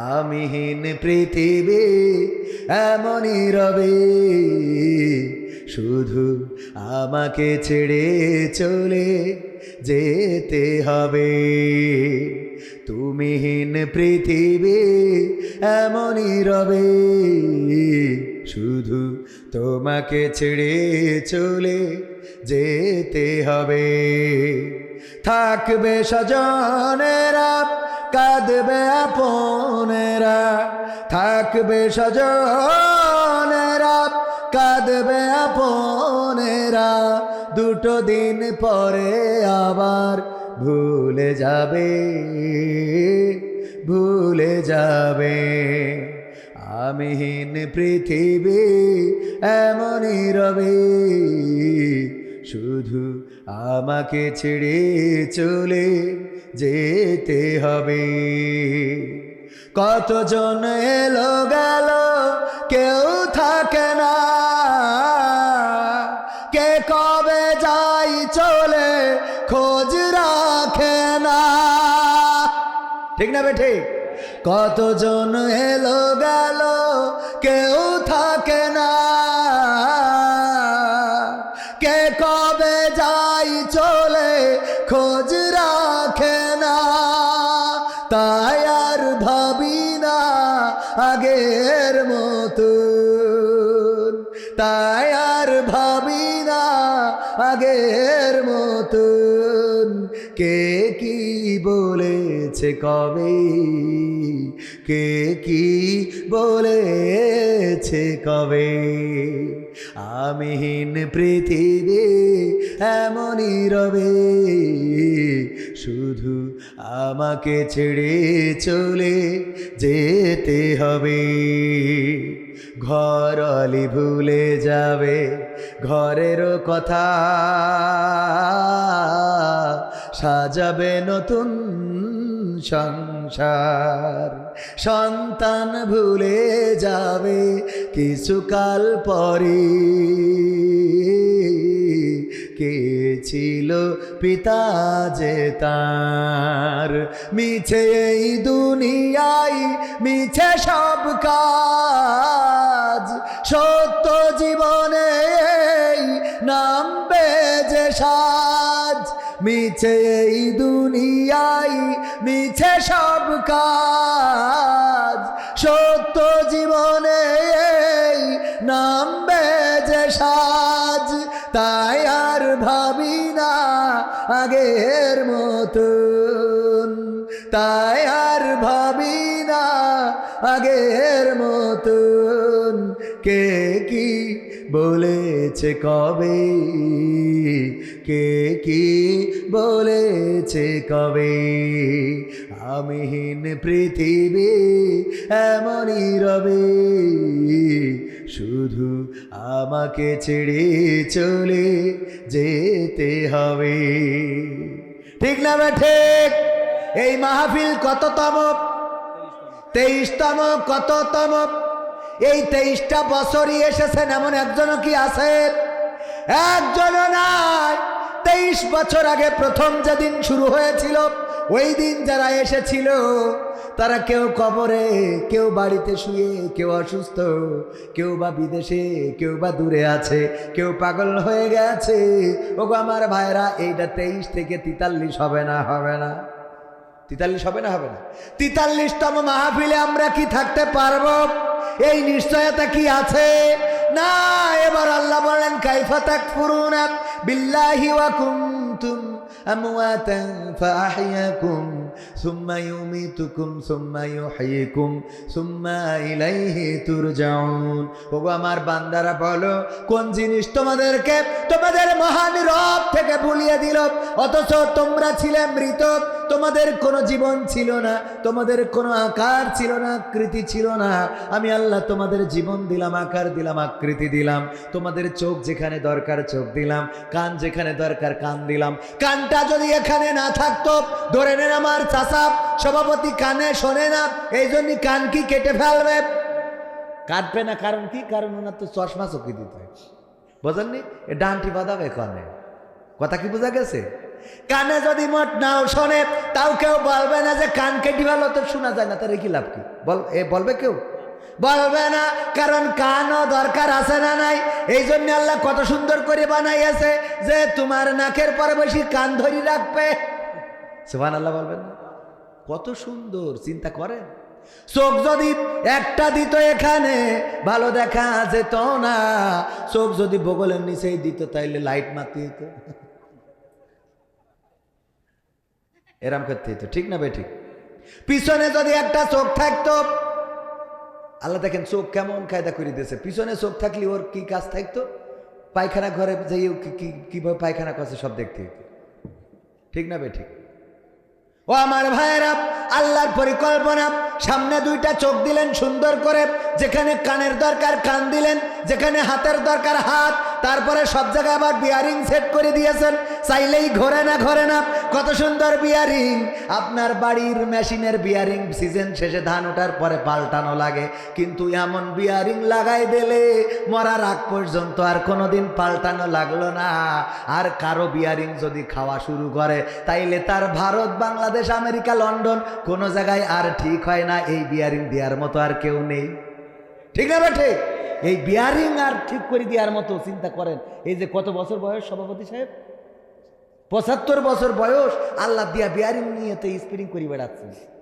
আমিহীন পৃথিবী এমনই রবে। শুধু আমাকে ছেড়ে চলে যেতে হবে। তুমিহীন পৃথিবী এমনই রবে। শুধু তোমাকে ছেড়ে চলে যেতে হবে। থাকবে সজনেরা কাঁদবে আপনেরা, থাকবে সজনেরা কাঁদবে আপনেরা, দুটো দিন পরে আবার ভুলে যাবে ভুলে যাবে। আমিহীন পৃথিবী এমনই রবে, শুধু আমাকে ছেড়ে চলে যেতে হবে। কতজন এলো গেল, কেউ থাকে না। কে কবে যাই চলে খোঁজ রাখে না। ঠিক না বেঠে? কতজন এলো গেল, কেউ থাকে না। তাই আর ভাবি না আগের মতো তাই আর ভাবি না আগের মতন। কে কি বলেছে কবে? কে কি বলেছে কবে? আমিহীন পৃথিবী এমনই রবে, শুধু আমাকে ছেড়ে চলে যেতে হবে। ঘর অলি ভুলে যাবে ঘরেরও কথা সাজাবে নতুন সংসার। সন্তান ভুলে যাবে কিছুকাল পরে। কে ছিল পিতা যে তার? মিছে এই দুনিয়ায় মিছে সব কাজ। সত্য জীবনে নামবে যে সাজ। মিছে এই দুনিয়াই মিছে সব কাজ। সত্য জীবনে এই নামবে যে সাজ। তাই আর ভাবি না আগের মতন। তাই আর ভাবি না আগের মতন। কে কি বলেছে কবে? কে কি বলেছে কবে? আমিহীন পৃথিবী এমনই রবে। শুধু আমাকে ছেড়ে চলে যেতে হবে। ঠিক না ঠিক? এই মাহফিল কততম? তেইশতম কততম? এই তেইশটা বছরই এসেছেন এমন একজনও কি আছে একজনও নাই। তেইশ বছর আগে প্রথম যেদিন শুরু হয়েছিল, ওই দিন যারা এসেছিল, তারা কেউ কবরে, কেউ বাড়িতে শুয়ে, কেউ অসুস্থ, কেউ বা বিদেশে, কেউ বা দূরে আছে, কেউ পাগল হয়ে গেছে। ওগো আমার ভাইরা এইটা তেইশ থেকে তিতাল্লিশ হবে না হবে না। তিতাল্লিশ হবে না হবে না। তেতাল্লিশতম মাহফিলে আমরা কি থাকতে পারব? এই নিশ্চয়তা কি আছে? না, এবার আল্লাহ বলেন, কাইফা তাকফুরুন বিল্লাহি ওয়া কুনতুম আমওয়াতান ফাআহইয়াকুম সুম্মা ইউমিতুকুম সুম্মা ইউহয়িকুম সুম্মা ইলাইহি তুরজাউন। ওগো আমার বান্দারা, বলো, কোন জিনিস তোমাদেরকে তোমাদের মহান রব থেকে ভুলিয়ে দিল? অথচ তোমরা ছিলে মৃত তোমাদের কোনো জীবন ছিল না, তোমাদের কোনো আকার ছিল না, আকৃতি ছিল না। আমি আল্লাহ তোমাদের জীবন দিলাম, আকার দিলাম, আকৃতি দিলাম। তোমাদের চোখ যেখানে দরকার চোখ দিলাম, কান যেখানে দরকার কান দিলাম। কানটা যদি এখানে না থাকতো, ধরে নেন আমার চাষা সভাপতি কানে শোনে না, এই জন্য কান কি কেটে ফেলবে? কাটবে না, কারণ কি? কারণ ওনার তো চশমা চকি দিতে হয়। বোঝেননি? এ ডানটি বাঁধাবে কনে? কথা কি বোঝা গেছে? কানে যদি মোট নাও শোনে, তাও কেউ বলবে না যে কান কেটে ভালো তো শোনা যায় না তার কি লাভ কি? বল, এ বলবে কেউ? বলবে না, কারণ কানও দরকার আছে না নাই। এই জন্য আল্লাহ কত সুন্দর করে বানাইয়াছে যে তোমার নাকের পরে বেশি কান ধরি রাখবে। সুবান আল্লাহ বলবেন না। কত সুন্দর, চিন্তা করেন। চোখ যদি একটা দিত এখানে, ভালো দেখা যেত না। চোখ যদি বগলের নিচেই দিত, তাইলে লাইট মারতে এরাম করতে হতো ঠিক না ভাই ঠিক? পিছনে যদি একটা চোখ থাকতো, আল্লাহ দেখেন চোখ কেমন কায়দা করে দিয়েছে। পিছনে চোখ থাকলে ওর কি কাজ থাকতো? পায়খানা ঘরে যাই কীভাবে পায়খানা করছে সব দেখতে ঠিক না ভাই ঠিক? ও আমার ভাইয়েরা, আল্লাহর পরিকল্পনা, সামনে দুইটা চোখ দিলেন সুন্দর করে, যেখানে কানের দরকার কান দিলেন, যেখানে হাতের দরকার হাত তারপরে সব জায়গায় আবার বিয়ারিং সেট করে দিয়েছেন। চাইলেই ঘোরে না ঘোরে না। কত সুন্দর বিয়ারিং আপনার বাড়ির মেশিনের বিয়ারিং সিজন শেষে ধান ওঠার পরে পাল্টানো লাগে। কিন্তু এমন বিয়ারিং লাগাই দিলে মরার আগ পর্যন্ত আর কোনোদিন পাল্টানো লাগল না। আর কারও বিয়ারিং যদি খাওয়া শুরু করে, তাইলে তার ভারত, বাংলাদেশ, আমেরিকা, লন্ডন কোনো জায়গায় আর ঠিক হয় না। এই বিয়ারিং দেওয়ার মতো আর কেউ নেই। ঠিক না ঠিক? এই বিয়ারিং আর ঠিক করে দেওয়ার মতো চিন্তা করেন। এই যে কত বছর বয়স সভাপতি সাহেব? পঁচাত্তর বছর বয়স, আল্লাহ দিয়া বিয়ারিং নিয়ে তো স্পিরিং করে বেড়াচ্ছে।